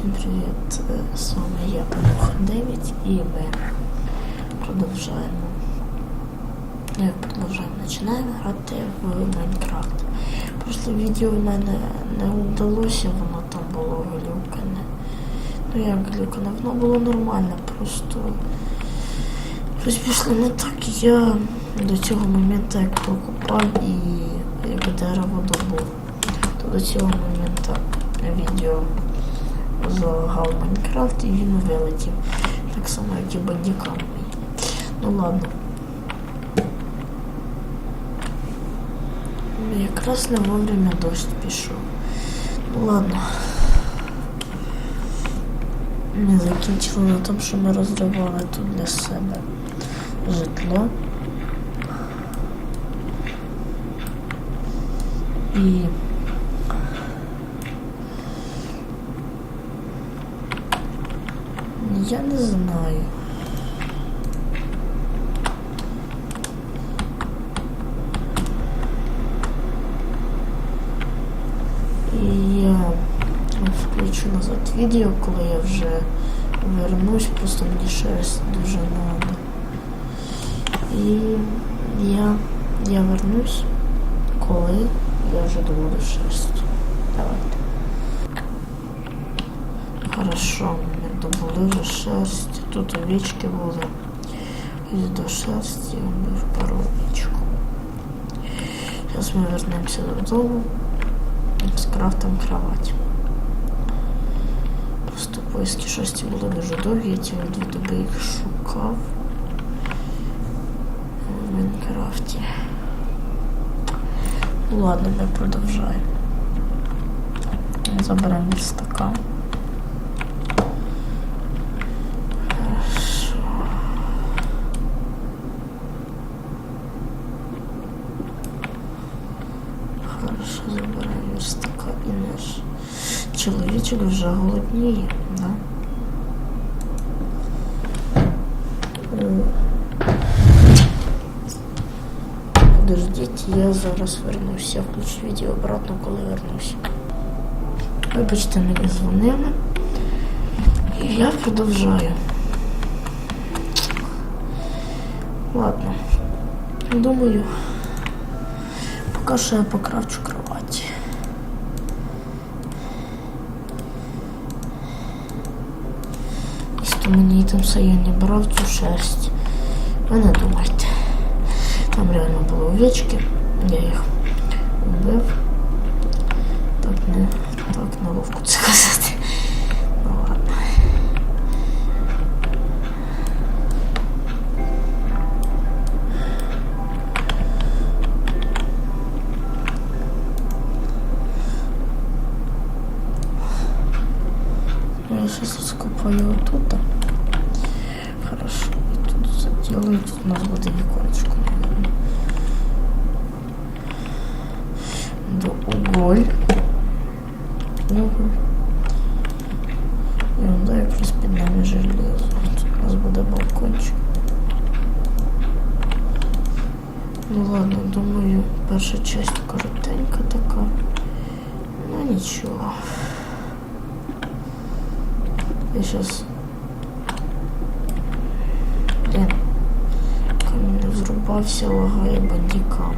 Всім привіт! Е, З вами я Ануха 9 і ми продовжуємо. Ну, як продовжуємо, починаємо грати в Майнкрафт. Прошле відео в мене не вдалося, воно там було глюкане. Ну як глюкане, воно було нормально, просто щось пішло не так. Я до цього моменту як покупав і як дерево добув. То до цього моменту відео залагав Майнкрафт і він вилетів. Так само, як і бандікам. Ну ладно. Якраз не вовремя дощ пішов. Ну ладно. Ми закінчили на тому, що ми розривали тут для себе житло. І я не знаю. Я включу назад відео, коли я вже вернусь, просто мені щось дуже надо. І я, я вернусь, коли я вже доводу шерсть. Давайте. Хорошо, ми добули вже шерсть. Тут овечки були. І до шерсті вбив пару овечку. Зараз ми вернемося додому і скрафтимо кровать. Просто поиски шерсті були дуже довгі, я ці дві доби їх шукав в Майнкрафті. Ладно, ми продовжаємо. Заберемо стакан. Хорошо. Хорошо, забираємо верстака і наш чоловічок вже голодніє, да? Подождіть, я зараз вернусь. Я включу відео обратно, коли вернусь. Вибачте, мені дзвонили. І я продовжаю. Ладно. Думаю, поки що я покравчу кровать. І мені там все я не брав цю шерсть. Ви не думайте. Там реально були овечки. Я їх вбив. Так не так неловко це казати. сейчас скупаю вот тут. Хорошо. И тут заделаю. Тут у нас будет віконечко, наверное. До уголь. Уголь. І воно якраз під нами железо. Тут у нас буде балкончик. Ну ладно, думаю, перша часть коротенька така. Ну нічого. Я сейчас... Камінь взрубався, лагає бандикам.